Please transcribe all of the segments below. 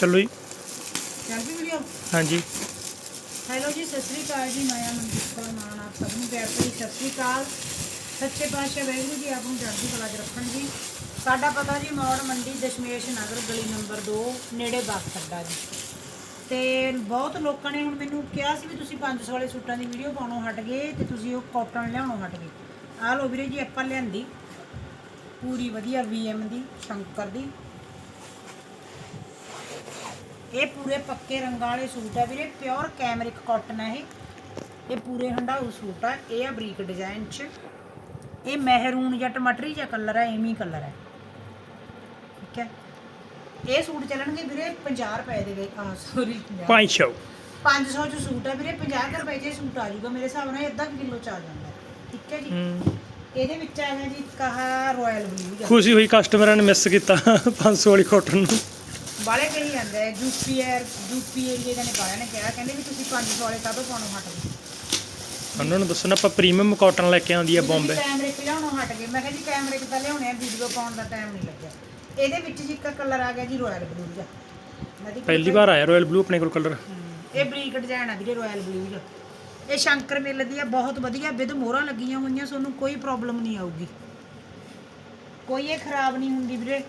ਚਲੋ ਜੀ। ਵੀਡੀਓ ਹਾਂਜੀ। ਹੈਲੋ ਜੀ ਸਤਿ ਸ੍ਰੀ ਅਕਾਲ ਜੀ ਮਾਇਆ ਮਨਜੀਤ ਕੌਰ ਮਾਨ ਆਪ ਸਭ ਨੂੰ ਪਿਆਰ ਭਰੀ ਸਤਿ ਸ੍ਰੀ ਅਕਾਲ। ਸੱਚੇ ਪਾਤਸ਼ਾਹ ਵਾਹਿਗੁਰੂ ਜੀ ਆਪ ਨੂੰ ਕਲਾ 'ਚ ਰੱਖਣ ਜੀ। ਸਾਡਾ ਪਤਾ ਜੀ ਮੌੜ ਮੰਡੀ ਦਸ਼ਮੇਸ਼ ਨਗਰ ਗਲੀ ਨੰਬਰ 2 ਨੇੜੇ ਬੱਸ ਅੱਡਾ ਜੀ। ਤੇ ਬਹੁਤ ਲੋਕਾਂ ਨੇ ਹੁਣ ਮੈਨੂੰ ਕਿਹਾ ਸੀ ਵੀ ਤੁਸੀਂ 500 ਵਾਲੇ ਸੂਟਾਂ ਦੀ ਵੀਡੀਓ ਪਾਉਣੋਂ ਹਟ ਗਏ ਤੇ ਤੁਸੀਂ ਉਹ ਕਾਟਨ ਲਿਆਉਣੋਂ ਹਟ ਗਏ। ਆਹ ਲੋ ਵੀਰੇ ਜੀ ਆਪਾਂ ਲਿਆਂਦੀ। ਪੂਰੀ ਵਧੀਆ ਵੀਐਮ ਦੀ ਸ਼ੰਕਰ ਦੀ। ਇਹ ਪੂਰੇ ਪੱਕੇ ਰੰਗਾਂ ਵਾਲੇ ਸੂਟ ਆ ਵੀਰੇ ਪਿਓਰ ਕੈਮਰਿਕ ਕਾਟਨ ਹੈ ਇਹ। ਇਹ ਪੂਰੇ ਹੰਡਾਊ ਸੂਟ ਆ ਇਹ ਆ ਬਰੀਕ ਡਿਜ਼ਾਈਨ ਚ। ਇਹ ਮਹਿਰੂਨ ਜਾਂ ਟਮਾਟਰੀ ਜਾਂ ਕਲਰ ਹੈ ਐਵੇਂ ਕਲਰ ਹੈ ਠੀਕ ਹੈ? ਇਹ ਸੂਟ ਚੱਲਣਗੇ ਵੀਰੇ 50 ਰੁਪਏ ਦੇ ਵਿੱਚ ਆ ਸੌਰੀ 500 500 ਚ ਸੂਟ ਹੈ ਵੀਰੇ 50 ਕੁ ਰੁਪਏ ਇਹ ਸੂਟ ਆ ਜਾਊਗਾ ਮੇਰੇ ਹਿਸਾਬ ਨਾਲ ਇਹ ਅੱਧਾ ਕਿਲੋ ਚ ਆ ਜਾਂਦਾ। ਠੀਕ ਹੈ ਜੀ? ਇਹਦੇ ਵਿੱਚ ਆ ਗਿਆ ਜੀ ਕਹਾ ਰਾਇਲ ਬਲੂ ਖੁਸ਼ੀ ਹੋਈ ਕਸਟਮਰਾਂ ਨੇ ਮਿਸ ਕੀਤਾ 500 ਵਾਲੀ ਕਾਟਨ ਨੂੰ। ਬਾਲੇ ਕਹੀ ਜਾਂਦਾ ਹੈ ਯੂਪੀ ਏਅਰ ਯੂਪੀ ਏਰੀਏ ਦੇ ਨੇ ਬਾਲਿਆਂ ਨੇ ਕਿਹਾ ਕਹਿੰਦੇ ਵੀ ਤੁਸੀਂ 500 ਵਾਲੇ ਕਾਹਤੋਂ ਪਾਉਣੋਂ ਹਟ ਗਏ। ਉਹਨਾਂ ਨੂੰ ਦੱਸੋ ਨਾ ਆਪਾਂ ਪ੍ਰੀਮੀਅਮ ਕਾਟਨ ਲੈ ਕੇ ਆਉਂਦੀ ਆ ਬੰਬੇ ਕੈਮਰੇ ਲਿਆਉਣੋਂ ਹਟ ਗਏ। ਮੈਂ ਕਿਹਾ ਜੀ ਕੈਮਰੇ ਤਾਂ ਲਿਆਉਣੇ ਆ ਵੀਡੀਓ ਪਾਉਣ ਦਾ ਟਾਈਮ ਨਹੀਂ ਲੱਗਿਆ। ਇਹਦੇ ਵਿੱਚ ਜੀ ਇੱਕ ਕਲਰ ਆ ਗਿਆ ਜੀ ਰਾਇਲ ਬਲੂ ਦਾ ਪਹਿਲੀ ਵਾਰ ਆਇਆ ਰਾਇਲ ਬਲੂ ਆਪਣੇ ਕੋਲ ਕਲਰ ਇਹ ਬਰੀਕ ਡਿਜ਼ਾਈਨ ਆ ਵੀਰੇ ਰਾਇਲ ਬਲੂ ਦਾ ਇਹ ਸ਼ੰਕਰ ਮਿਲ ਦੀ ਆ ਬਹੁਤ ਵਧੀਆ ਵਿਦ ਮੋਹਰਾਂ ਲੱਗੀਆਂ ਹੋਈਆਂ ਤੁਹਾਨੂੰ ਕੋਈ ਪ੍ਰੋਬਲਮ ਨਹੀਂ ਆਊਗੀ। ਕੋਈ ਇਹ ਖਰਾਬ ਨਹੀਂ ਹੁੰਦੀ ਵੀਰੇ।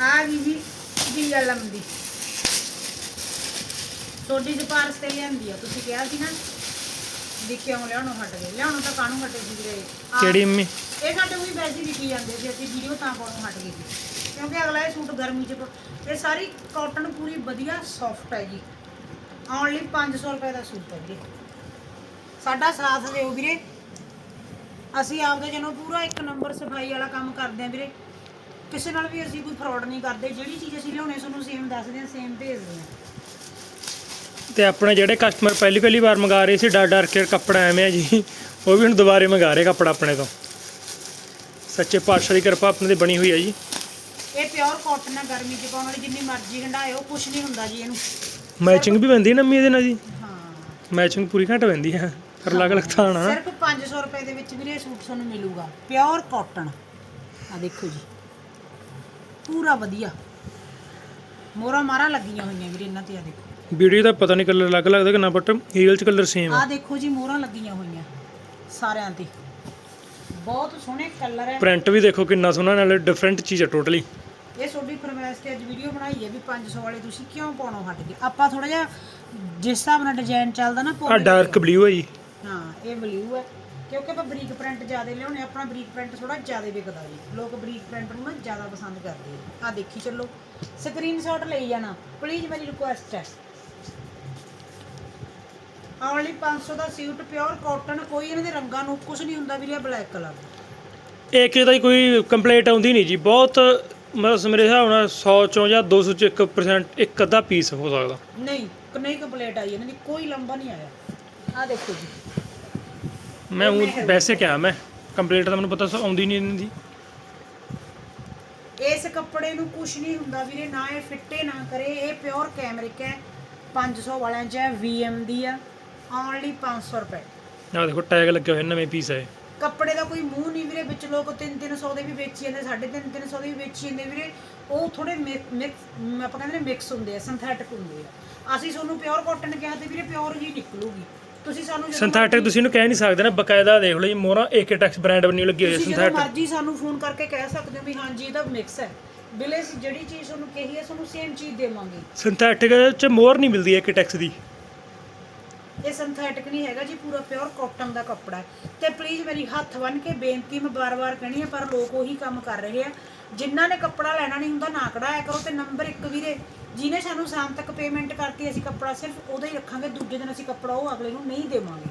ਆ ਗਈ ਜੀ ਡੀਐਲਐਮ ਦੀ। ਤੁਹਾਡੀ ਸਿਫਾਰਸ਼ ਤੇ ਲਿਆਂਦੀ ਆ ਤੁਸੀਂ ਕਿਹਾ ਸੀ ਨਾ ਵੀ ਕਿਉਂ ਲਿਆਉਣੋਂ ਹਟ ਗਏ। ਲਿਆਉਣੋਂ ਤਾਂ ਕਾਹਨੂੰ ਹਟੇ ਸੀ ਵੀਰੇ? ਆਹ ਕਿਹੜੀ ਮੰਮੀ? ਇਹ ਸਾਡੇ ਵੀ ਵੈਸੇ ਵਿਕੀ ਜਾਂਦੇ ਸੀ ਅਸੀਂ ਵੀਡੀਓ ਤਾਂ ਪਾਉਣੋਂ ਹਟ ਗਏ ਸੀ। ਕਿਉਂਕਿ ਅਗਲਾ ਇਹ ਸੂਟ ਗਰਮੀ ਚ ਪ- ਇਹ ਸਾਰੀ ਕਾਟਨ ਪੂਰੀ ਵਧੀਆ ਸੌਫਟ ਹੈ ਜੀ। ਓਨਲੀ 500 ਰੁਪਏ ਦਾ ਸੂਟ ਹੈ ਵੀਰੇ। ਸਾਡਾ ਸਾਥ ਦਿਓ ਵੀਰੇ। ਅਸੀਂ ਆਪਦੇ ਜਨੋਂ ਪੂਰਾ ਇੱਕ ਨੰਬਰ ਸਫ਼ਾਈ ਵਾਲਾ ਕੰਮ ਕਰਦੇ ਆਂ ਵੀਰੇ। ਕਿਸੇ ਨਾਲ ਵੀ ਅਸੀਂ ਕੋਈ ਫਰਾਡ ਨਹੀਂ ਕਰਦੇ ਜਿਹੜੀ ਚੀਜ਼ ਅਸੀਂ ਲਿਆਉਣੇ ਤੁਹਾਨੂੰ ਸੇਮ ਦੱਸਦੇ ਆਂ ਸੇਮ ਭੇਜਦੇ ਆਂ ਤੇ ਆਪਣੇ ਜਿਹੜੇ ਕਸਟਮਰ ਪਹਿਲੀ ਪਹਿਲੀ ਵਾਰ ਮੰਗਾ ਰਹੇ ਸੀ ਡਰ ਡਰ ਕੇ ਕੱਪੜਾ ਐਵੇਂ ਆ ਜੀ ਉਹ ਵੀ ਹੁਣ ਦੁਬਾਰੇ ਮੰਗਾ ਰਹੇ ਕੱਪੜਾ ਆਪਣੇ ਤੋਂ। ਸੱਚੇ ਪਾਤਸ਼ਾਹ ਦੀ ਕਿਰਪਾ ਆਪਣੇ ਤੇ ਬਣੀ ਹੋਈ ਹੈ ਜੀ। ਇਹ ਪਿਓਰ ਕਾਟਨ ਹੈ ਗਰਮੀ ਚ ਪਾਉਣ ਵਾਲੀ ਜਿੰਨੀ ਮਰਜ਼ੀ ਹੰਡਾਇਓ ਕੁਝ ਨਹੀਂ ਹੁੰਦਾ ਜੀ ਇਹਨੂੰ। ਮੈਚਿੰਗ ਵੀ ਪੈਂਦੀ ਨਾ ਮੰਮੀ ਇਹਦੇ ਨਾਲ ਜੀ। ਹਾਂ। ਮੈਚਿੰਗ ਪੂਰੀ ਘੱਟ ਪੈਂਦੀ ਹੈ ਪਰ ਅਲੱਗ ਅਲੱਗ ਥਾਂ ਨਾ ਸਿਰਫ 500 ਰੁਪਏ ਦੇ ਵਿੱਚ ਵੀਰੇ ਇਹ ਸੂਟ ਤੁਹਾਨੂੰ ਮਿਲੂਗਾ ਪਿਓਰ ਕਾਟਨ ਆ ਦੇਖੋ ਜੀ। ਪੂਰਾ ਵਧੀਆ। ਮੋਰਾ ਮਾਰਾ ਲੱਗੀਆਂ ਹੋਈਆਂ ਵੀਰੇ ਇਹਨਾਂ ਤੇ ਆ ਦੇਖੋ। ਵੀਡੀਓ ਦਾ ਪਤਾ ਨਹੀਂ ਕਲਰ ਅਲੱਗ ਲੱਗਦਾ ਕਿ ਨਾ ਬਟ ਹੀਲ ਚ ਕਲਰ ਸੇਮ ਆ। ਦੇਖੋ ਜੀ ਮੋਹਰਾਂ ਲੱਗੀਆਂ ਹੋਈਆਂ ਸਾਰਿਆਂ ਤੇ। ਬਹੁਤ ਸੋਹਣੇ ਕਲਰ ਹੈ ਪ੍ਰਿੰਟ ਵੀ ਦੇਖੋ ਕਿੰਨਾ ਸੋਹਣਾ ਨਾਲੇ ਡਿਫਰੈਂਟ ਚੀਜ਼ ਹੈ ਟੋਟਲੀ ਇਹ ਤੁਹਾਡੀ ਫਰਮਾਇਸ਼ ਤੇ ਅੱਜ ਵੀਡੀਓ ਬਣਾਈ ਹੈ ਵੀ 500 ਵਾਲੇ ਤੁਸੀਂ ਕਿਉਂ ਪਾਉਣੋਂ ਹਟ ਗਏ? ਆਪਾਂ ਥੋੜਾ ਜਿਹਾ ਜਿਸ ਹਿਸਾਬ ਨਾਲ ਡਿਜ਼ਾਈਨ ਚੱਲਦਾ ਨਾ ਆ ਪੋਲੇ ਡਾਰਕ ਬਲੂ ਹੈ ਜੀ। ਹਾਂ ਇਹ ਬਲੂ ਹੈ ਕਿਉਂਕਿ ਆਪਾਂ ਬਰੀਕ ਪ੍ਰਿੰਟ ਜ਼ਿਆਦਾ ਲਿਆਉਣੇ ਆਪਣਾ ਬਰੀਕ ਪ੍ਰਿੰਟ ਥੋੜਾ ਜ਼ਿਆਦਾ ਵਿਕਦਾ ਜੀ। ਲੋਕ ਬਰੀਕ ਪ੍ਰਿੰਟ ਨੂੰ ਨਾ ਜ਼ਿਆਦਾ ਪਸੰਦ ਕਰਦੇ ਆ। ਆਹ ਦੇਖੀ ਚੱਲੋ। ਸਕਰੀਨਸ਼ਾਟ ਲਈ ਜਾਣਾ ਪਲੀਜ਼ ਮੇਰੀ ਰਿਕੁਐਸਟ ਹੈ। ਓਨਲੀ 500 ਦਾ ਸੂਟ ਪਿਓਰ ਕਾਟਨ ਕੋਈ ਇਹਨਾਂ ਦੇ ਰੰਗਾਂ ਨੂੰ ਕੁਝ ਨਹੀਂ ਹੁੰਦਾ ਵੀਰੇ ਬਲੈਕ ਕਲਰ ਇੱਕ ਇਹਦਾ ਹੀ ਕੋਈ ਕੰਪਲੇਂਟ ਆਉਂਦੀ ਨਹੀਂ ਜੀ। ਬਹੁਤ ਮਤਲਬ ਮੇਰੇ ਹਿਸਾਬ ਨਾਲ 100 ਚੋਂ ਜਾਂ 200 ਚ 1% ਇੱਕ ਅੱਧਾ ਪੀਸ ਹੋ ਸਕਦਾ। ਨਹੀਂ ਨਹੀਂ ਕੰਪਲੀਟ ਆਈ ਇਹਨਾਂ ਦੀ। ਕੋਈ ਲੰਬਾ ਨਹੀਂ ਆਇਆ। ਆਹ ਦੇਖੋ ਜੀ। ਮੈਂ ਉਹ ਵੈਸੇ ਕਿਹਾ ਮੈਂ ਕੰਪਲੇਂਟ ਤਾਂ ਮੈਨੂੰ ਪਤਾ ਸੋ ਆਉਂਦੀ ਨਹੀਂ ਇਹਨਾਂ ਦੀ। ਇਸ ਕੱਪੜੇ ਨੂੰ ਕੁਝ ਨਹੀਂ ਹੁੰਦਾ ਵੀਰੇ ਨਾ ਇਹ ਫਿੱਟੇ ਨਾ ਕਰੇ ਇਹ ਪਿਓਰ ਕੈਮਰਿਕ ਹੈ। 500 ਵਾਲਿਆਂ ਚ ਹੈ VM ਦੀ ਆ ਓਨਲੀ 500 ਰੁਪਏ। ਆਹ ਦੇਖੋ ਟੈਗ ਲੱਗੇ ਹੋਏ ਨਵੇਂ ਪੀਸ ਹੈ ਕੱਪੜੇ ਦਾ ਕੋਈ ਮੂੰਹ ਨਹੀਂ ਵੀਰੇ ਵਿੱਚ ਲੋਕ 3-300 ਦੇ ਵੀ ਵੇਚੀ ਜਾਂਦੇ 350 ਦੇ ਵੀ ਵੇਚੀ ਜਾਂਦੇ ਵੀਰੇ। ਉਹ ਥੋੜੇ ਮਿਕਸ ਆਪਾਂ ਕਹਿੰਦੇ ਨੇ ਮਿਕਸ ਹੁੰਦੇ ਆ ਸਿੰਥੈਟਿਕ ਹੁੰਦੇ ਆ। ਅਸੀਂ ਤੁਹਾਨੂੰ ਪਿਓਰ ਕਾਟਨ ਕਿਹਾ ਤੇ ਵੀਰੇ ਪਿਓਰ ਹੀ ਨਿਕਲੂਗੀ। ਤੁਸੀਂ ਸਾਨੂੰ ਜਦੋਂ ਸਿੰਥੈਟਿਕ ਤੁਸੀਂ ਇਹਨੂੰ ਕਹਿ ਨਹੀਂ ਸਕਦੇ ਨਾ ਬਕਾਇਦਾ ਦੇਖ ਲਓ ਜੀ ਮੋਰਾ ਏਕਟੈਕਸ ਬ੍ਰਾਂਡ ਬਣੀ ਲੱਗੀ ਹੋਈ ਹੈ ਤੁਸੀਂ ਜਦੋਂ ਸਿੰਥੈਟਿਕ ਮਰਜ਼ੀ ਸਾਨੂੰ ਫੋਨ ਕਰਕੇ ਕਹਿ ਸਕਦੇ ਹੋ ਵੀ ਹਾਂਜੀ ਇਹਦਾ ਮਿਕਸ ਹੈ। ਬਿਲੇ ਅਸੀਂ ਜਿਹੜੀ ਚੀਜ਼ ਤੁਹਾਨੂੰ ਕਹੀ ਹੈ ਤੁਹਾਨੂੰ ਸੇਮ ਚੀਜ਼ ਦੇਵਾਂਗੇ। ਸਿੰਥੈਟਿਕ ਚ ਮੋਰ ਨਹੀਂ ਮਿਲਦੀ ਏਕਟੈਕਸ ਦੀ। ਇਹ ਸਿੰਥੈਟਿਕ ਨਹੀਂ ਹੈਗਾ ਜੀ ਪੂਰਾ ਪਿਓਰ ਕਾਟਨ ਦਾ ਕੱਪੜਾ ਹੈ। ਤੇ ਪਲੀਜ਼ ਮੇਰੀ ਹੱਥ ਬੰਨ ਕੇ ਬੇਨਤੀ ਮੈਂ ਬਾਰ-ਬਾਰ ਕਹਿਣੀ ਹੈ ਪਰ ਲੋਕ ਉਹੀ ਕੰਮ ਕਰ ਰਹੇ ਆ। ਜਿਨ੍ਹਾਂ ਨੇ ਕੱਪੜਾ ਲੈਣਾ ਨਹੀਂ ਹੁੰਦਾ ਨਾ ਕਢਾਇਆ ਕਰੋ ਤੇ ਨੰਬਰ 1 ਵੀਰੇ ਜਿਹਨੇ ਸਾਨੂੰ ਸ਼ਾਮ ਤੱਕ ਪੇਮੈਂਟ ਕਰਤੀ ਅਸੀਂ ਕੱਪੜਾ ਸਿਰਫ ਉਹਦਾ ਹੀ ਰੱਖਾਂਗੇ ਦੂਜੇ ਦਿਨ ਅਸੀਂ ਕੱਪੜਾ ਉਹ ਅਗਲੇ ਨੂੰ ਨਹੀਂ ਦੇਵਾਂਗੇ।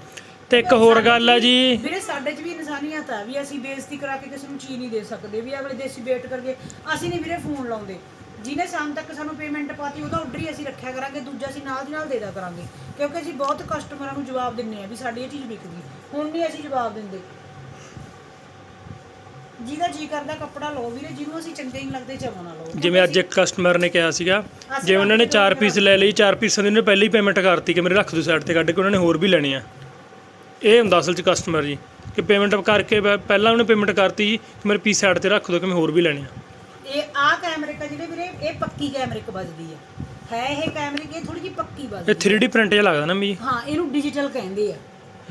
ਤੇ ਇੱਕ ਹੋਰ ਗੱਲ ਹੈ ਜੀ। ਵੀਰੇ ਸਾਡੇ 'ਚ ਵੀ ਇਨਸਾਨੀਅਤ ਆ ਵੀ ਅਸੀਂ ਬੇਇੱਜ਼ਤੀ ਕਰਾ ਕੇ ਕਿਸੇ ਨੂੰ ਚੀਜ਼ ਨਹੀਂ ਦੇ ਸਕਦੇ ਵੀ ਅਗਲੇ ਦੇਸੀ ਵੇਟ ਕਰਕੇ। ਅਸੀਂ ਨਹੀਂ ਵੀਰੇ ਫੋਨ ਲਾਉਂਦੇ। ਜਿਹਨੇ ਸ਼ਾਮ ਤੱਕ ਸਾਨੂੰ ਪੇਮੈਂਟ ਪਾਤੀ ਉਹਦਾ ਆਰਡਰ ਹੀ ਅਸੀਂ ਰੱਖਿਆ ਕਰਾਂਗੇ ਦੂਜਾ ਅਸੀਂ ਨਾਲ ਦੀ ਨਾਲ ਦੇ ਦਿਆ ਕਰਾਂਗੇ। ਕਿਉਂਕਿ ਅਸੀਂ ਬਹੁਤ ਕਸਟਮਰਾਂ ਨੂੰ ਜਵਾਬ ਦਿੰਨੇ ਆ ਵੀ ਸਾਡੀ ਇਹ ਚੀਜ਼ ਵਿਕ ਗਈ ਹੁਣ ਨਹੀਂ ਅਸੀਂ ਜਵਾਬ ਦਿੰਦੇ। ਜਿਹਦਾ ਜੀ ਕਰਦਾ ਕੱਪੜਾ ਲਓ ਵੀਰੇ ਜਿਹਨੂੰ ਅਸੀਂ ਚੰਗੇ ਨਹੀਂ ਲੱਗਦੇ ਚਵੋ ਨਾ ਲਓ। ਜਿਵੇਂ ਅੱਜ ਇੱਕ ਕਸਟਮਰ ਨੇ ਕਿਹਾ ਸੀਗਾ ਜੇ ਉਹਨਾਂ ਨੇ 4 ਪੀਸ ਲੈ ਲਈ 4 ਪੀਸਾਂ ਦੀ ਉਹਨੇ ਪਹਿਲਾਂ ਹੀ ਪੇਮੈਂਟ ਕਰਤੀ ਕਿ ਮੇਰੇ ਰੱਖ ਦਿਓ ਸਾਈਡ ਤੇ ਕੱਢ ਕੇ ਉਹਨਾਂ ਨੇ ਹੋਰ ਵੀ ਲੈਣੇ ਆ। ਇਹ ਹੁੰਦਾ ਅਸਲ 'ਚ ਕਸਟਮਰ ਜੀ ਕਿ ਪੇਮੈਂਟ ਕਰਕੇ ਪਹਿਲਾਂ ਉਹਨੇ ਪੇਮੈਂਟ ਕਰਤੀ ਕਿ ਮੇਰੇ ਪੀਸ ਸਾਈਡ ਤੇ ਰੱਖ ਦਿਓ ਕਿ ਮੈਂ ਹੋਰ ਵੀ ਲੈਣੇ ਆ। ਇਹ ਆ ਕੈਮਰੇ ਕਾ ਜਿਹੜੇ ਵੀਰੇ ਇਹ ਪੱਕੀ ਕੈਮਰੇ ਕ ਵੱਜਦੀ ਆ। ਹੈ ਇਹ ਕੈਮਰੇ ਕੀ ਥੋੜੀ ਜਿਹੀ ਪੱਕੀ ਇਹ ਵੱਜਦੀ 3D ਪ੍ਰਿੰਟ ਜਿਹਾ ਲੱਗਦਾ ਨਾ ਮੀ ਹਾਂ ਇਹਨੂੰ ਡਿਜੀਟਲ ਕਹਿੰਦੇ ਆ।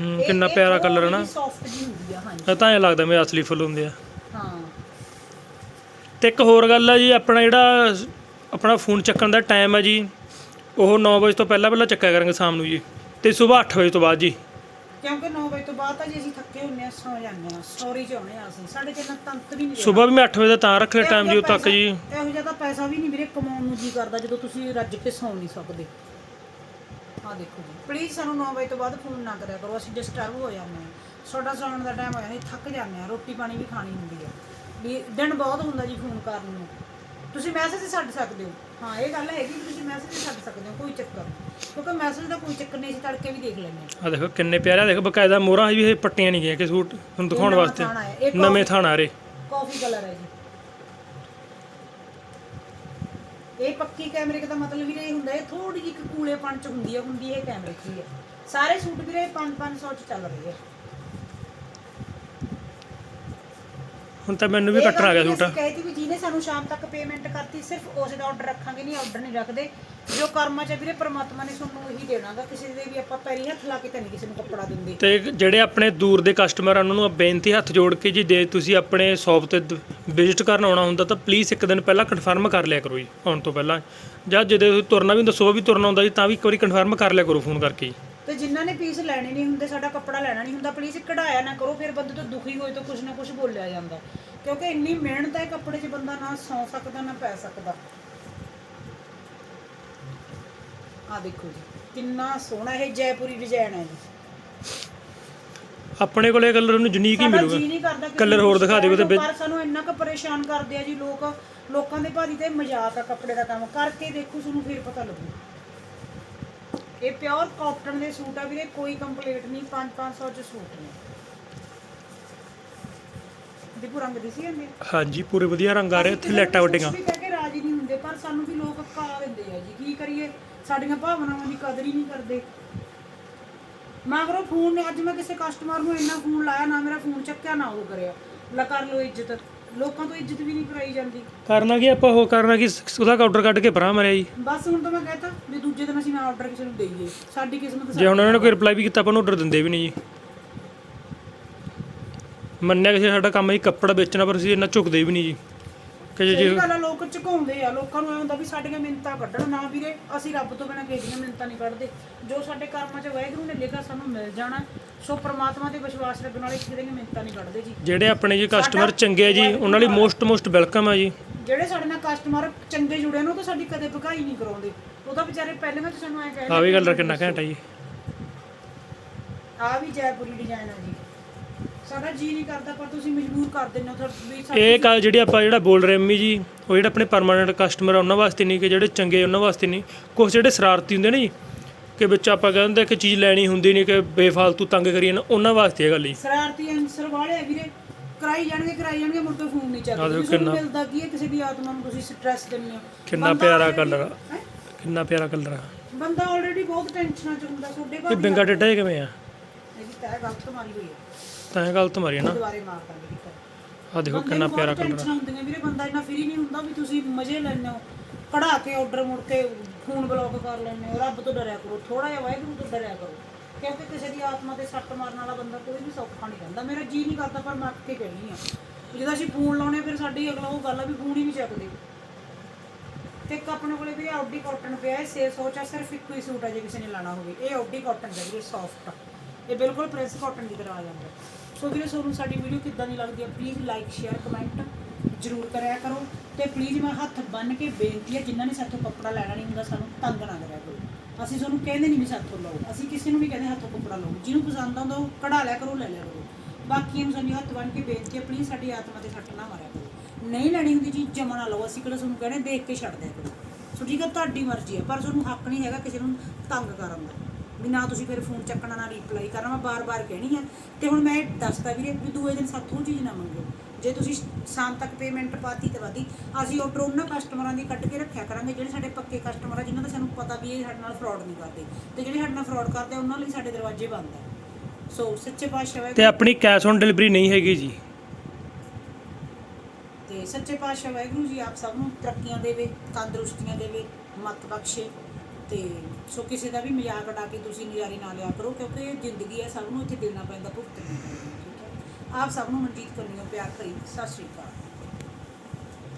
ਹੂੰ ਕਿੰਨਾ ਪਿਆਰਾ ਕਲਰ ਹੈ ਨਾ। ਸੌਫਟ ਜੀ ਹੁੰਦੀ ਆ ਹਾਂਜੀ। ਇਹ ਤਾਂ ਐਂ ਲੱਗਦਾ ਮੇਰੇ ਅਸਲੀ ਫੁੱਲ ਹੁੰਦੇ ਆ। ਹਾਂ। ਤੇ ਇੱਕ ਹੋਰ ਗੱਲ ਆ ਜੀ ਆਪਣਾ ਜਿਹੜਾ ਆਪਣਾ ਫੋਨ ਚੱਕਣ ਦਾ ਟਾਈਮ ਹੈ ਜੀ ਉਹ 9 ਵਜੇ ਤੋਂ ਪਹਿਲਾਂ ਪਹਿਲਾਂ ਚੱਕਿਆ ਕਰਾਂਗੇ ਸ਼ਾਮ ਨੂੰ ਜੀ। ਤੇ ਸਵੇਰ 8 ਵਜੇ ਤੋਂ ਬਾਅਦ ਜੀ। ਕਿਉਂਕਿ 9 ਵਜੇ ਤੋਂ ਬਾਅਦ ਤਾਂ ਜੀ ਅਸੀਂ ਥੱਕੇ ਹੁੰਨੇ ਆ ਸੌ ਜਾਂਦੇ ਆ ਸੌਰੀ ਚ ਆਉਣੇ ਆ ਅਸੀਂ। ਸਾਡੇ ਇੰਨਾ ਤੰਤ ਵੀ ਨਹੀਂ ਰਿਹਾ। ਸਵੇਰ ਵੀ ਮੈਂ 8 ਵਜੇ ਦਾ ਤਾਂ ਰੱਖ ਲਿਆ ਇਹੋ ਟਾਈਮ ਜੀ ਜਿਹਾ ਉਦੋਂ ਤੱਕ ਪੈਸਾ- ਜੀ। ਇਹੋ ਜਿਹਾ ਤਾਂ ਪੈਸਾ ਵੀ ਨਹੀਂ ਵੀਰੇ ਕਮਾਉਣ ਨੂੰ ਜੀ ਕਰਦਾ ਜਦੋਂ ਤੁਸੀਂ ਰੱਜ ਕੇ ਸੌਂ ਨਹੀਂ ਸਕਦੇ। ਆ ਦੇਖੋ ਜੀ। ਪਲੀਜ਼ ਸਾਨੂੰ 9 ਵਜੇ ਤੋਂ ਬਾਅਦ ਫੋਨ ਨਾ ਕਰਿਆ ਕਰੋ ਅਸੀਂ ਡਿਸਟਰਬ ਹੋ ਜਾਂਦੇ ਆ ਸਾਡਾ ਸੌਣ ਦਾ ਟਾਈਮ ਹੋ ਜਾਂਦਾ ਥੱਕ ਜਾਂਦੇ ਆ ਰੋਟੀ ਪਾਣੀ ਵੀ ਖਾਣੀ ਹੁੰਦੀ ਆ। ਵੀ ਦਿਨ ਬਹੁਤ ਹੁੰਦਾ ਜੀ ਫੋਨ ਕਰਨ ਨੂੰ। ਤੁਸੀਂ ਮੈਸੇਜ ਛੱਡ ਸਕਦੇ ਹੋ। ਹਾਂ ਇਹ ਗੱਲ ਹੈਗੀ ਕਿ ਤੁਸੀਂ ਮੈਸੇਜ ਛੱਡ ਸਕਦੇ ਹੋ ਕੋਈ ਚੱਕਰ ਨਹੀਂ। ਕਿਉਂਕਿ ਮੈਸੇਜ ਦਾ ਕੋਈ ਚੱਕਰ ਨਹੀਂ ਅਸੀਂ ਤੜਕੇ ਵੀ ਦੇਖ ਲੈਂਦੇ ਹਾਂ। ਆ ਦੇਖੋ ਕਿੰਨੇ ਪਿਆਰੇ ਆ। ਦੇਖੋ ਬਕਾਇਦਾ ਮੋਹਰਾਂ ਵੀ ਇਹ ਪੱਟੀਆਂ ਨਹੀਂ ਗਈਆਂ ਕਿ ਸੂਟ ਤੁਹਾਨੂੰ ਦਿਖਾਉਣ ਨਵਾਂ ਵਾਸਤੇ। ਥਾਣਾ ਹੈ। ਇਹ ਨਵੇਂ ਥਾਣਾ ਰੇ। ਕਾਫੀ ਕਲਰ ਹੈ ਜੀ। ਇਹ ਪੱਕੀ ਕੈਮਰੇ ਦਾ ਮਤਲਬ ਵੀਰੇ ਇਹ ਹੁੰਦਾ ਹੈ ਥੋੜੀ ਜਿਹੀ ਕੂਲੇ ਚ ਹੁੰਦੀ ਹੈ ਹੁੰਦੀ ਇਹ ਕੈਮਰੇ ਦੀ ਹੈ ਸਾਰੇ ਸੂਟ ਵੀਰੇ 5-500 ਚ ਚੱਲ ਰਹੇ ਆ ਹੁਣ ਤਾਂ ਮੈਨੂੰ ਵੀ ਕੱਟਣ ਆ ਗਿਆ ਸੂਟ। ਕਹੀ ਵੀ ਜਿਹਨੇ ਸਾਨੂੰ ਸ਼ਾਮ ਤੱਕ ਪੇਮੈਂਟ ਕਰਤੀ ਸਿਰਫ ਉਸੇ ਦਾ ਆਰਡਰ ਰੱਖਾਂਗੇ ਨਹੀਂ ਆਰਡਰ ਨਹੀਂ ਰੱਖਦੇ। ਜੋ ਕਰਮਾਂ ਚ ਵੀਰੇ ਪ੍ਰਮਾਤਮਾ ਨੇ ਸਾਨੂੰ ਉਹੀ ਦੇਣਾਗਾ। ਕਿਸੇ ਦੇ ਵੀ ਆਪਾਂ ਪੈਰੀ ਹੱਥ ਲਾ ਕੇ ਤਾਂ ਨਹੀਂ ਕਿਸੇ ਨੂੰ ਕੱਪੜਾ ਦਿੰਦੇ। ਤੇ ਜਿਹੜੇ ਆਪਣੇ ਦੂਰ ਦੇ ਕਸਟਮਰ ਆ ਉਹਨਾਂ ਨੂੰ ਬੇਨਤੀ ਹੱਥ ਜੋੜ ਕੇ ਜੀ ਜੇ ਤੁਸੀਂ ਆਪਣੇ ਸ਼ਾਪ ਤੇ ਵਿਜ਼ਿਟ ਕਰਨ ਆਉਣਾ ਹੁੰਦਾ ਤਾਂ ਪਲੀਜ਼ ਇੱਕ ਦਿਨ ਪਹਿਲਾਂ ਕਨਫਰਮ ਕਰ ਲਿਆ ਕਰੋ ਜੀ ਆਉਣ ਤੋਂ ਪਹਿਲਾਂ। ਜਾਂ ਜਦੋਂ ਤੁਸੀਂ ਤੁਰਨਾ ਵੀ ਸੁਬਾਹ ਵੀ ਤੁਰਨਾ ਹੁੰਦਾ ਜੀ ਤਾਂ ਵੀ ਇੱਕ ਵਾਰੀ ਕਨਫਰਮ ਕਰ ਲਿਆ ਕਰੋ ਫੋਨ ਕਰਕੇ ਜੀ। ਤੇ ਜਿਨ੍ਹਾਂ ਨੇ ਪੀਸ ਲੈਣੇ ਨਹੀਂ ਹੁੰਦੇ ਸਾਡਾ ਕੱਪੜਾ ਲੈਣਾ ਨਹੀਂ ਹੁੰਦਾ ਪਲੀਜ਼ ਕਢਾਇਆ ਨਾ ਕਰੋ ਫਿਰ ਬੰਦੇ ਤੋਂ ਦੁਖੀ ਹੋਏ ਤਾਂ ਕੁਝ ਨਾ ਕੁਝ ਬੋਲਿਆ ਜਾਂਦਾ। ਕਿਉਂਕਿ ਇੰਨੀ ਮਿਹਨਤ ਹੈ ਕੱਪੜੇ 'ਚ ਬੰਦਾ ਨਾ ਸੌ ਸਕਦਾ ਨਾ ਪੈ ਸਕਦਾ। ਆ ਦੇਖੋ ਜੀ ਕਿੰਨਾ ਸੋਹਣਾ ਇਹ ਜੈਪੁਰੀ ਡਿਜ਼ਾਈਨ ਹੈ ਜੀ। ਆਪਣੇ ਕੋਲੇ ਕਲਰ ਨੂੰ ਯੂਨੀਕ ਹੀ ਮਿਲੂਗਾ। ਜੀ ਨਹੀਂ ਕਰਦਾ ਕਿ Colour ਹੋਰ ਦਿਖਾ ਦਿਓ ਤੇ ਪਰ ਸਾਨੂੰ ਇੰਨਾ ਕੁ ਪਰੇਸ਼ਾਨ ਕਰਦੇ ਆ ਜੀ ਲੋਕ। ਲੋਕਾਂ ਦੇ ਭਾਜੀ ਤੇ ਮਜ਼ਾਕ ਆ ਕੱਪੜੇ ਦਾ ਕੰਮ। ਕਰਕੇ ਦੇਖੋ ਤੁਹਾਨੂੰ ਫਿਰ ਪਤਾ ਲੱਗੂ। ਇਹ ਪਿਓਰ ਕਾਟਨ ਦੇ ਸੂਟ ਆ ਵੀਰੇ ਕੋਈ ਕੰਪਲੀਟ ਨਹੀਂ 5-500 ਚ ਸੂਟ ਨੇ। ਦੇਖੋ ਰੰਗ ਦਿਸੀ ਜਾਂਦੇ ਆ? ਹਾਂਜੀ ਪੂਰੇ ਵਧੀਆ ਰੰਗ ਆ ਰਹੇ ਇੱਥੇ ਲੈਟਾ ਵੱਡੀਆਂ ਵੀ ਕਹਿ ਕੇ ਰਾਜੀ ਨਹੀਂ ਹੁੰਦੇ ਪਰ ਸਾਨੂੰ ਵੀ ਲੋਕ ਕਾ ਦਿੰਦੇ ਆ ਜੀ। ਕੀ ਕਰੀਏ? ਸਾਡੀਆਂ ਭਾਵਨਾਵਾਂ ਦੀ ਕਦਰ ਹੀ ਨਹੀਂ ਕਰਦੇ। ਮਗਰੋਂ ਫੋਨ ਅੱਜ ਮੈਂ ਕਿਸੇ ਕਸਟਮਰ ਨੂੰ ਇੰਨਾ ਫੋਨ ਲਾਇਆ ਨਾ ਮੇਰਾ ਫੋਨ ਚੱਕਿਆ ਨਾ ਉਹ ਕਰਿਆ। ਲਾ ਕਰ ਲੋ ਇੱਜ਼ਤ। ਲੋਕਾਂ ਤੋਂ ਇੱਜ਼ਤ ਵੀ ਨਹੀਂ ਕਰਾਈ ਜਾਂਦੀ। ਕਰਨਾ ਕੀ ਆਪਾਂ ਉਹ ਕਰਨਾ ਕੀ ਉਹਦਾ ਕਾਊਂਟਰ ਕੱਢ ਕੇ ਭਰਾ ਮਰਿਆ ਜੀ। ਬਸ ਹੁਣ ਤਾਂ ਮੈਂ ਕਹਤਾ ਵੀ ਦੂਜੇ ਦਿਨ ਅਸੀਂ ਨਾ ਆਰਡਰ ਕਿਸੇ ਨੂੰ ਦੇਈਏ। ਸਾਡੀ ਕਿਸਮਤ ਜੇ ਹੁਣ ਉਹਨਾਂ ਨੇ ਕੋਈ ਰਿਪਲਾਈ ਵੀ ਕੀਤਾ ਆਪਾਂ ਨੂੰ ਆਰਡਰ ਦਿੰਦੇ ਵੀ ਨਹੀਂ ਜੀ। ਮੰਨਿਆ ਕਿਸੇ ਸਾਡਾ ਕੰਮ ਹੈ ਜੀ ਕੱਪੜਾ ਵੇਚਣਾ ਪਰ ਅਸੀਂ ਇੰਨਾ ਝੁਕਦੇ ਵੀ ਨਹੀਂ ਜੀ। ਕਿ ਜੇ ਸਹੀ ਗੱਲ ਆ ਲੋਕ ਝੁਕਾਉਂਦੇ ਆ। ਲੋਕਾਂ ਨੂੰ ਐ ਹੁੰਦਾ ਵੀ ਸਾਡੀਆਂ ਮਿੰਤਾਂ ਕੱਢਣ। ਨਾ ਵੀਰੇ ਅਸੀਂ ਰੱਬ ਤੋਂ ਬਿਨਾਂ ਕਿਸੇ ਦੀਆਂ ਮਿੰਤਾਂ ਨਹੀਂ ਕੱਢਦੇ। ਜੋ ਸਾਡੇ ਕਰਮਾਂ 'ਚ ਵਾਹਿਗੁਰੂ ਨੇ ਲਿਖਿਆ ਸਾਨੂੰ ਮਿਲ ਜਾਣਾ। ਸੋ ਪ੍ਰਮਾਤਮਾ ਤੇ ਵਿਸ਼ਵਾਸ ਰੱਖਣ ਵਾਲੇ ਕਿਸੇ ਦੀਆਂ ਮਿੰਤਾਂ ਨਹੀਂ ਕੱਢਦੇ ਜੀ। ਜਿਹੜੇ ਆਪਣੇ ਜੀ ਕਸਟਮਰ ਚੰਗੇ ਆ ਜੀ ਉਹਨਾਂ ਲਈ ਮੋਸਟ ਮੋਸਟ ਵੈਲਕਮ ਆ ਜੀ। ਜਿਹੜੇ ਸਾਡੇ ਨਾਲ ਕਸਟਮਰ ਚੰਗੇ ਜੁੜੇ ਨੇ ਉਹ ਤਾਂ ਸਾਡੀ ਕਦੇ ਭਕਾਈ ਨਹੀਂ ਕਰਾਉਂਦੇ। ਉਹ ਤਾਂ ਵਿਚਾਰੇ ਪਹਿਲੇ ਮੈਂ ਸਾਨੂੰ ਐ ਕਹਿ ਆ ਵੀ ਕਲਰ ਕਿੰਨਾ ਘੈਂਟ ਆ ਜੀ। ਆ ਵੀ ਜੈਪੁਰੀ ਡਿਜ਼ਾਈਨ ਆ ਜੀ। ਸਾਡਾ ਜੀ ਨਹੀਂ ਕਰਦਾ ਪਰ ਤੁਸੀਂ ਮਜਬੂਰ ਕਰ ਦਿੰਦੇ ਹੋ ਤੁਹਾਡੇ ਵੀ ਸਾਡੇ ਇਹ ਗੱਲ ਜਿਹੜੀ ਆਪਾਂ ਜਿਹੜਾ ਬੋਲ ਰਹੇ ਅੰਮੀ ਜੀ ਉਹ ਜਿਹੜਾ ਆਪਣੇ ਪਰਮਾਨੈਂਟ ਕਸਟਮਰ ਆ ਉਹਨਾਂ ਵਾਸਤੇ ਨਹੀਂ ਕਿ ਜਿਹੜੇ ਚੰਗੇ ਉਹਨਾਂ ਵਾਸਤੇ ਨਹੀਂ। ਕੁਝ ਜਿਹੜੇ ਸ਼ਰਾਰਤੀ ਹੁੰਦੇ ਨੇ ਜੀ ਕਿ ਵਿੱਚ ਆਪਾਂ ਕਹਿੰਦੇ ਕਿ ਚੀਜ਼ ਲੈਣੀ ਹੁੰਦੀ ਨਹੀਂ ਕਿ ਬੇਫਾਲਤੂ ਤੰਗ ਕਰੀਏ ਨਾ ਉਹਨਾਂ ਵਾਸਤੇ ਇਹ ਗੱਲ ਜੀ। ਸ਼ਰਾਰਤੀ ਅਨਸਰ ਵਾਲੇ ਆ ਵੀਰੇ ਕਰਾਈ ਜਾਣਗੇ ਕਰਾਈ ਜਾਣਗੇ ਮੁੜ ਕੇ ਫੋਨ ਨਹੀਂ ਚੱਕਦੇ। ਨੂੰ ਕਿੰਨਾ- ਮਿਲਦਾ ਕੀ ਹੈ ਕਿਸੇ ਦੀ ਆਤਮਾ ਨੂੰ ਤੁਸੀਂ ਸਟ੍ਰੈਸ ਦਿੰਦੇ ਹੋ। ਕਿੰਨਾ ਪਿਆਰਾ ਕਲਰ ਆ। ਹੈਂ? ਕਿੰਨਾ ਪਿਆਰਾ ਕਲਰ ਆ। ਬੰਦਾ ਆਲਰੇਡੀ ਬਹੁਤ ਟੈਨਸ਼ਨਾਂ ਚ ਹੁੰਦਾ ਤੁਹਾਡੇ ਇਹ ਭਾਜੀ ਬਿੰਗਾ ਟੇਢਾ ਜਿਹਾ ਕਿਵੇਂ ਆ? ਇਹਦੀ ਤੈਅ ਗਲਤ ਮਾਰੀ ਹੋਈ ਹੈ ਤਾਂ ਇਹ ਗਲਤ ਮਾਰੀ ਆ ਨਾ। ਦੁਬਾਰੇ ਮਾਰ ਠੀਕ ਆ। ਦੇਖੋ ਕਿੰਨਾ ਪਿਆਰਾ ਕਲਰ ਆ। ਟੈਨਸ਼ਨ ਹੁੰਦੀਆਂ ਵੀਰੇ ਬੰਦਾ ਇੰਨਾ ਫਰੀ ਨਹੀਂ ਹੁੰਦਾ ਵੀ ਤੁਸੀਂ ਮਜ਼ੇ ਲੈਂਦੇ ਹੋ। ਕਢਾ ਕੇ ਆਰਡਰ ਮੁੜ ਕੇ ਫੋਨ ਬਲੌਕ ਕਰ ਲੈਂਦੇ ਹੋ ਰੱਬ ਤੋਂ ਡਰਿਆ ਕਰੋ ਥੋੜਾ ਜਿਹਾ ਵਾਹਿਗੁਰੂ ਤੋਂ ਡਰਿਆ ਕਰੋ। ਕਿਉਂਕਿ ਕਿਸੇ ਦੀ ਆਤਮਾ ਤੇ ਸੱਟ ਮਾਰਨ ਵਾਲਾ ਬੰਦਾ ਕੋਈ ਵੀ ਸੌਖਾ ਨਹੀਂ ਰਹਿੰਦਾ। ਮੇਰਾ ਜੀ ਨਹੀਂ ਕਰਦਾ ਪਰ ਮੈਂ ਅੱਕ ਕੇ ਕਹਿਣੀ ਆ। ਜਦੋਂ ਅਸੀਂ ਫੋਨ ਲਾਉਣੇ ਫਿਰ ਸਾਡੀ ਅਗਲਾ ਉਹ ਗੱਲ ਆ ਵੀ ਫੋਨ ਹੀ ਨਹੀਂ ਚੱਕਦੇ। ਤੇ ਇੱਕ ਆਪਣੇ ਕੋਲੇ ਵੀਰੇ ਆਉਡੀ ਕਾਟਨ ਪਿਆ ਹੈ 600 ਚ ਆ, ਸਿਰਫ ਇੱਕੋ ਹੀ ਸੂਟ ਆ ਜੇ ਕਿਸੇ ਨੇ ਲਾਣਾ ਹੋਵੇ। ਇਹ ਆਉਡੀ ਕਾਟਨ ਦਾ ਵੀਰੇ ਸੌਫਟ ਇਹ ਬਿਲਕੁਲ ਪ੍ਰੈਸ ਕਾਟਨ ਦੀ ਤਰ੍ਹਾਂ ਆ ਜਾਂਦਾ ਸੋ ਵੀਰੇ ਤੁਹਾਨੂੰ ਸਾਡੀ ਵੀਡੀਓ ਕਿੱਦਾਂ ਦੀ ਲੱਗਦੀ ਹੈ ਪਲੀਜ਼ ਲਾਈਕ ਸ਼ੇਅਰ ਕਮੈਂਟ ਜ਼ਰੂਰ ਕਰਿਆ ਕਰੋ। ਤੇ ਪਲੀਜ਼ ਮੈਂ ਹੱਥ ਬੰਨ ਕੇ ਬੇਨਤੀ ਹੈ, ਜਿਨ੍ਹਾਂ ਨੇ ਸਾਥੋਂ ਕੱਪੜਾ ਲੈਣਾ ਨਹੀਂ ਹੁੰਦਾ, ਸਾਨੂੰ ਤੰਗ ਨਾ ਕਰਿਆ ਕਰੋ। ਅਸੀਂ ਤੁਹਾਨੂੰ ਕਹਿੰਦੇ ਨਹੀਂ ਵੀ ਸਾਥੋਂ ਲਓ। ਅਸੀਂ ਕਿਸੇ ਨੂੰ ਵੀ ਕਹਿੰਦੇ ਹੱਥੋਂ ਕੱਪੜਾ ਲਓ। ਜਿਹਨੂੰ ਪਸੰਦ ਆਉਂਦਾ ਉਹ ਕਢਾ ਲਿਆ ਕਰੋ, ਲੈ ਲਿਆ ਕਰੋ। ਬਾਕੀਆਂ ਨੂੰ ਸਾਨੂੰ ਹੱਥ ਬੰਨ ਕੇ ਬੇਨਤੀ ਹੈ ਪਲੀਜ਼ ਸਾਡੀ ਆਤਮਾ ਤੇ ਸੱਟ ਨਾ ਮਾਰਿਆ ਕਰੋ। ਨਹੀਂ ਲੈਣੀ ਹੁੰਦੀ ਚੀਜ਼ ਜਮਾ ਨਾ ਲਓ। ਅਸੀਂ ਕਿਹੜਾ ਤੁਹਾਨੂੰ ਕਹਿੰਦੇ ਦੇਖ ਕੇ ਛੱਡ ਦਿਆ ਕਰੋ। ਸੋ ਠੀਕ ਹੈ, ਤੁਹਾਡੀ ਮਰਜ਼ੀ ਹੈ, ਪਰ ਤੁਹਾਨੂੰ ਹੱਕ ਨਹੀਂ ਹੈਗਾ ਕਿਸੇ ਨੂੰ ਤੰਗ ਕਰਨ ਦਾ। ਵੀ ਨਾ ਤੁਸੀਂ ਫਿਰ ਫੋਨ ਚੱਕਣਾ, ਨਾ ਰਿਪਲਾਈ ਕਰਨਾ, ਮੈਂ ਬਾਰ-ਬਾਰ ਕਹਿਣੀ ਹੈ ਤੇ ਹੁਣ ਮੈਂ ਇਹ ਦੱਸਦਾ ਵੀਰੇ ਵੀ ਦੂਏ ਦਿਨ ਸਾਥੋਂ ਚੀਜ਼ ਨਾ ਮੰਗੋ। ਜੇ ਤੁਸੀਂ ਸ਼ਾਮ ਤੱਕ ਪੇਮੈਂਟ ਪਾਤੀ ਤੇ ਵਾਦੀ ਅਸੀਂ ਆਰਡਰ ਉਹਨਾਂ ਕਸਟਮਰਾਂ ਦੀ ਕੱਢ ਕੇ ਰੱਖਿਆ ਕਰਾਂਗੇ ਜਿਹੜੇ ਸਾਡੇ ਪੱਕੇ ਕਸਟਮਰ ਆ ਜਿਨ੍ਹਾਂ ਦਾ ਸਾਨੂੰ ਪਤਾ ਵੀ ਇਹ ਸਾਡੇ ਨਾਲ ਫਰਾਡ ਨਹੀਂ ਕਰਦੇ। ਤੇ ਜਿਹੜੇ ਸਾਡੇ ਨਾਲ ਫਰਾਡ ਕਰਦੇ ਆ ਉਹਨਾਂ ਲਈ ਸਾਡੇ ਦਰਵਾਜ਼ੇ ਬੰਦ ਆ। ਸੋ ਸੱਚੇ ਪਾਤਸ਼ਾਹ ਤੇ ਵਾਹਿਗੁਰੂ ਆਪਣੀ ਕੈਸ਼ ਔਨ ਡਿਲੀਵਰੀ ਨਹੀਂ ਹੈਗੀ ਜੀ। ਤੇ ਸੱਚੇ ਪਾਤਸ਼ਾਹ ਵਾਹਿਗੁਰੂ ਜੀ ਆਪ ਸਭ ਨੂੰ ਤਰੱਕੀਆਂ ਦੇਵੇ ਤੰਦਰੁਸਤੀਆਂ ਦੇਵੇ ਮਤ ਬਖਸ਼ੇ। ਤੇ ਸੋ ਕਿਸੇ ਦਾ ਵੀ ਮਜ਼ਾਕ ਉਡਾ ਕੇ ਤੁਸੀਂ ਨਜ਼ਾਰੇ ਨਾ ਲਿਆ ਕਰੋ ਕਿਉਂਕਿ ਇਹ ਜ਼ਿੰਦਗੀ ਹੈ ਸਭ ਨੂੰ ਇੱਥੇ ਦੇਣਾ ਪੈਂਦਾ ਭੁਗਤਣਾ ਆਪ ਸਭ ਨੂੰ ਮਨਜੀਤ ਕਰਨੀਓ ਪਿਆਰ ਭਰੀ ਸਤਿ ਸ਼੍ਰੀ ਅਕਾਲ।